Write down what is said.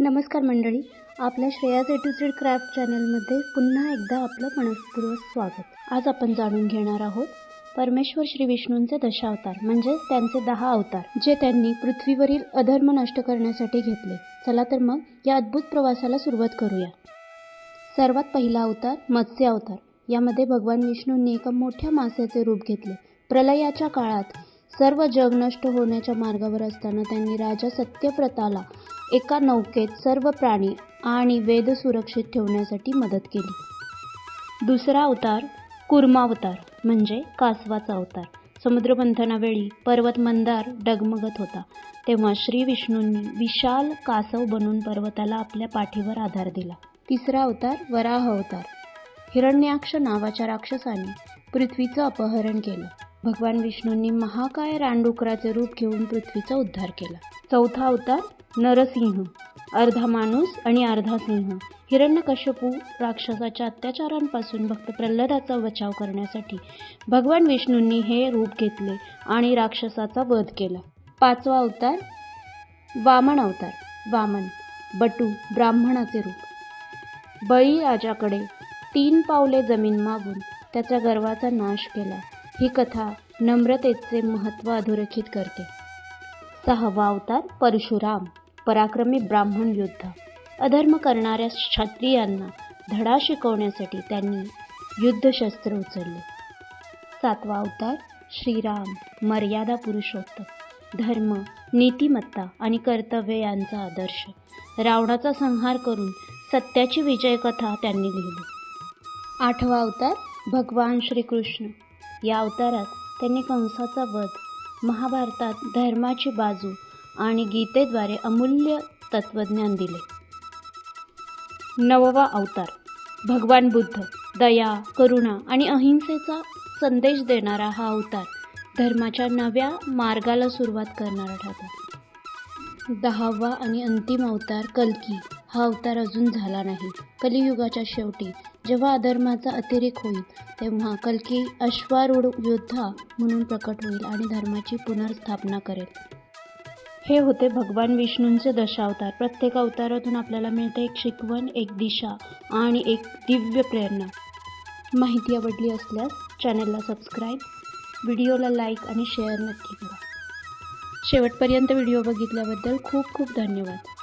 नमस्कार मंडळी आपल्या Shreya's A to Z craft चॅनलमध्ये पुन्हा एकदा आपलं मनपूर्वक स्वागत. आज आपण जाणून घेणार आहोत परमेश्वर श्री विष्णूंचे दशावतार म्हणजेच त्यांचे दहा अवतार जे त्यांनी पृथ्वीवरील अधर्म नष्ट करण्यासाठी घेतले. चला तर मग या अद्भुत प्रवासाला सुरुवात करूया. सर्वात पहिला अवतार मत्स्य अवतार. यामध्ये भगवान विष्णूंनी एका मोठ्या मासेचे रूप घेतले. प्रलयाच्या काळात सर्व जग नष्ट होण्याच्या मार्गावर असताना त्यांनी राजा सत्यप्रताला एका नौकेत सर्व प्राणी आणि वेद सुरक्षित ठेवण्यासाठी मदत केली. दुसरा अवतार कुर्मावतार म्हणजे कासवाचा अवतार. समुद्रमंथनावेळी पर्वत मंदार डगमगत होता. तेव्हा श्री विष्णूंनी विशाल कासव बनून पर्वताला आपल्या पाठीवर आधार दिला. तिसरा अवतार वराह अवतार. हिरण्याक्ष नावाच्या राक्षसाने पृथ्वीचं अपहरण केलं. भगवान विष्णूंनी महाकाय रानडुकराचे रूप घेऊन पृथ्वीचा उद्धार केला. चौथा अवतार नरसिंह अर्धा माणूस आणि अर्धा सिंह. हिरण्यकश्यपू राक्षसाच्या अत्याचारांपासून भक्त प्रल्हादाचा बचाव करण्यासाठी भगवान विष्णूंनी हे रूप घेतले आणि राक्षसाचा वध केला. पाचवा अवतार वामन अवतार. वामन बटू ब्राह्मणाचे रूप. बळीराजाकडे तीन पावले जमीन मागून त्याच्या गर्वाचा नाश केला. ही कथा नम्रतेचे महत्त्व अधोरेखित करते. सहावा अवतार परशुराम पराक्रमी ब्राह्मण युद्ध. अधर्म करणाऱ्या क्षत्रियांना धडा शिकवण्यासाठी त्यांनी युद्धशस्त्र उचलले. सातवा अवतार श्रीराम मर्यादा पुरुषोत्तम. धर्म नीतिमत्ता आणि कर्तव्य यांचा आदर्श. रावणाचा संहार करून सत्याची विजयकथा त्यांनी लिहिली. आठवा अवतार भगवान श्रीकृष्ण. या अवतारात त्यांनी कंसाचा वध महाभारतात धर्माची बाजू आणि गीतेद्वारे अमूल्य तत्त्वज्ञान दिले. नववा अवतार. भगवान बुद्ध दया करुणा आणि अहिंसेचा संदेश देणारा हा अवतार धर्माच्या नव्या मार्गाला सुरुवात करणारा ठरला. दहावा आणि अंतिम अवतार कल्की. हा अवतार अजून झाला नाही. कलियुगाच्या शेवटी जेव्हा अधर्माचा अतिरेक होईल तेव्हा कल्की अश्वारूढ योद्धा म्हणून प्रकट होईल आणि धर्माची पुनर्स्थापना करेल. हे होते भगवान विष्णूंचे दशावतार. प्रत्येक अवतारातून आपल्याला मिळते एक शिकवण एक दिशा आणि एक दिव्य प्रेरणा. माहिती आवडली असल्यास चॅनलला सबस्क्राईब व्हिडिओला लाईक आणि शेअर नक्की करा. शेवटपर्यंत व्हिडिओ बघितल्याबद्दल खूप खूप धन्यवाद.